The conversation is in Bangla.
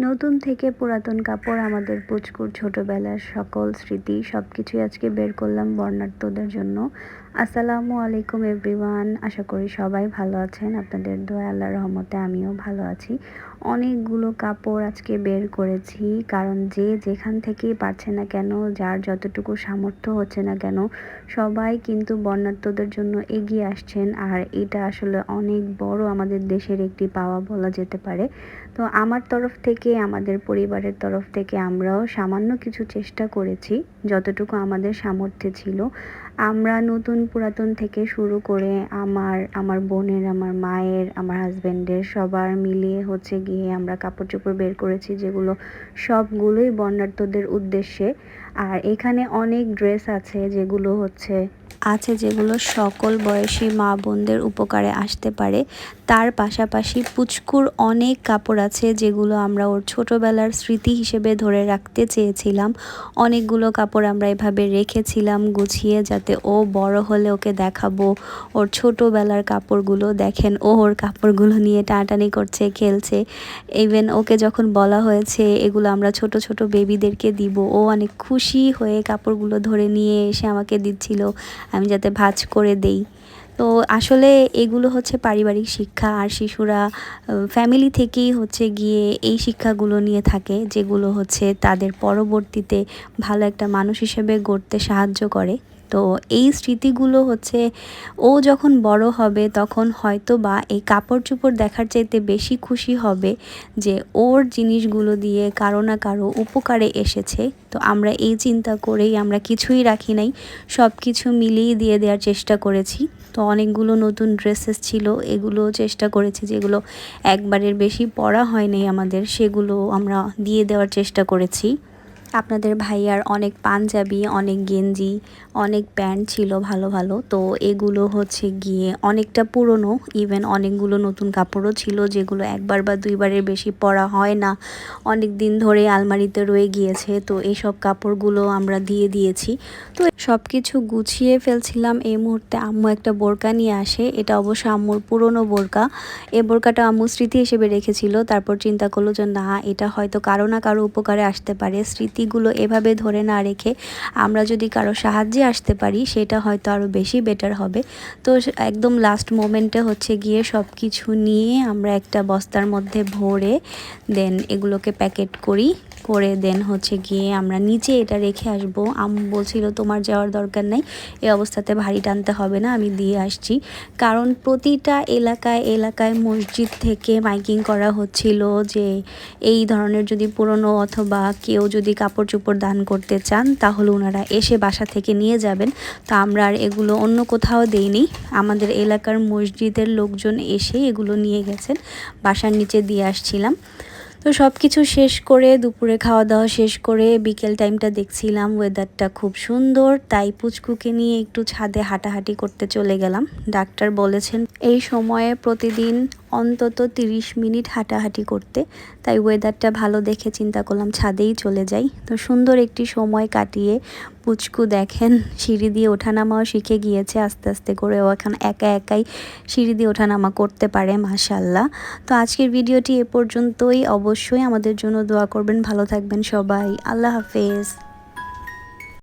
নতুন থেকে পুরাতন কাপড় আমাদের পুচকুর ছোটবেলার সকল স্মৃতি সব কিছুই আজকে বের করলাম বর্ণার্থদের জন্য। আসসালামু আলাইকুম এভরিওয়ান, আশা করি সবাই ভালো আছেন। আপনাদের দোয়া আল্লাহ রহমতে আমিও ভালো আছি। অনেকগুলো কাপড় আজকে বের করেছি, কারণ যে যেখান থেকেই পারছে না কেন, যার যতটুকু সামর্থ্য হচ্ছে না কেন, সবাই কিন্তু বর্ণাঢ্যদের জন্য এগিয়ে আসছেন। আর এটা আসলে অনেক বড় আমাদের দেশের একটি পাওয়া বলা যেতে পারে। তো আমার তরফ থেকে, আমাদের পরিবারের তরফ থেকে আমরাও সামান্য কিছু চেষ্টা করেছি, যতটুকু আমাদের সামর্থ্যে ছিল। আমরা নতুন পুরাতন থেকে শুরু করে আমার আমার বোনের, আমার মায়ের, আমার হাজব্যান্ডের সবার মিলিয়ে হচ্ছে গিয়ে আমরা কাপড় চোপড় বের করেছি যেগুলো সবগুলোই বন্যার্থদের উদ্দেশ্যে। আর এখানে অনেক ড্রেস আছে যেগুলো হচ্ছে আছে যেগুলো সকল বয়সী মা বোনদের উপকারে আসতে পারে। তার পাশাপাশি পুচকুর অনেক কাপড় আছে যেগুলো আমরা ওর ছোটোবেলার স্মৃতি হিসেবে ধরে রাখতে চেয়েছিলাম। অনেকগুলো কাপড় আমরা এভাবে রেখেছিলাম গুছিয়ে যাতে ও বড় হলে ওকে দেখাবো। ওর ছোটোবেলার কাপড়গুলো দেখেন, ও ওর কাপড়গুলো নিয়ে টানাটানি করছে, খেলছে। ইভেন ওকে যখন বলা হয়েছে, এগুলো আমরা ছোট ছোট বেবিদেরকে দিব। ও অনেক খুশি হয়ে কাপড়গুলো ধরে নিয়ে এসে আমাকে দিচ্ছিল। আমি যাতে ভাজ করে দেই। তো আসলে এগুলো হচ্ছে পারিবারিক শিক্ষা। আর শিশুরা ফ্যামিলি থেকেই হচ্ছে গিয়ে এই শিক্ষাগুলো নিয়ে থাকে, যেগুলো হচ্ছে তাদের পরবর্তীতে ভালো একটা মানুষ হিসেবে গড়তে সাহায্য করে। তো এই স্মৃতিগুলো হচ্ছে, ও যখন বড় হবে তখন হয়তো বা এই কাপড় চোপড় দেখার চাইতে বেশি খুশি হবে যে ওর জিনিসগুলো দিয়ে কারও না কারও উপকারে এসেছে। তো আমরা এই চিন্তা করেই আমরা কিছুই রাখি নাই সব কিছু মিলিয়ে দিয়ে দেওয়ার চেষ্টা করেছি। তো অনেকগুলো নতুন ড্রেসেস ছিল, এগুলো চেষ্টা করেছি যেগুলো একবারের বেশি পরা হয়নি আমাদের, সেগুলো আমরা দিয়ে দেওয়ার চেষ্টা করেছি। আপনাদের ভাইয়ার অনেক পাঞ্জাবি, অনেক গেঞ্জি, অনেক প্যান্ট ছিল ভালো ভালো। তো এগুলো হচ্ছে গিয়ে অনেকটা পুরনো ইভেন অনেকগুলো নতুন কাপড়ও ছিল যেগুলো একবার বা দুইবারের বেশি পরা হয় না। অনেক দিন ধরে আলমারিতে রয়ে গিয়েছে, তো এইসব কাপড়গুলো আমরা দিয়ে দিয়েছি। তো সব কিছু গুছিয়ে ফেলছিলাম। এই মুহূর্তে আম্মু একটা বোরকা নিয়ে আসে। এটা অবশ্য আম্মুর পুরনো বোরকা। এই বোরকাটা আম্মু স্মৃতি হিসেবে রেখেছিল। তারপর চিন্তা করল যে, না, এটা হয়তো কারও না কারও উপকারে আসতে পারে। স্মৃতি স্মৃতিগুলো এভাবে ধরে না রেখে আমরা যদি কারও সাহায্যে আসতে পারি, সেটা হয়তো আরও বেশি বেটার হবে। তো একদম লাস্ট মোমেন্টে হচ্ছে গিয়ে সব কিছু নিয়ে আমরা একটা বস্তার মধ্যে ভরে দেন এগুলোকে প্যাকেট করি, করে দেন হচ্ছে গিয়ে আমরা নিচে এটা রেখে আসব। আম বলছিল, তোমার যাওয়ার দরকার নাই এই অবস্থাতে ভারী টানতে হবে না, আমি দিয়ে আসছি। কারণ প্রতিটা এলাকায় এলাকায় মসজিদ থেকে মাইকিং করা হচ্ছিল যে, এই ধরনের যদি পুরনো অথবা কেউ যদি কাপড় চোপড় দান করতে চান, তাহলে ওনারা এসে বাসা থেকে নিয়ে যাবেন। তো আমরা আর এগুলো অন্য কোথাও দেইনি। আমাদের এলাকার মসজিদের লোকজন এসে এগুলো নিয়ে গেছেন। বাসার নিচে দিয়ে আসছিলাম। তো সব কিছু শেষ করে, দুপুরে খাওয়া দাওয়া শেষ করে বিকেল টাইমটা দেখছিলাম ওয়েদারটা খুব সুন্দর। তাই পুচকুকে নিয়ে একটু ছাদে হাঁটাহাঁটি করতে চলে গেলাম। ডাক্তার বলেছেন, এই সময়ে প্রতিদিন অন্তত 30 মিনিট হাঁটাহাঁটি করতে। তাই ওয়েদারটা ভালো দেখে চিন্তা করলাম ছাদেই চলে যাই। তো সুন্দর একটি সময় কাটিয়ে পুচকু দেখেন, সিঁড়ি দিয়ে ওঠানামাও শিখে গিয়েছে আস্তে আস্তে করে। ও এখন একা একাই সিঁড়ি দিয়ে ওঠানামা করতে পারে মাশাল্লাহ তো আজকের ভিডিওটি এ পর্যন্তই। অবশ্যই আমাদের জন্য দোয়া করবেন। ভালো থাকবেন সবাই। আল্লাহ হাফেজ।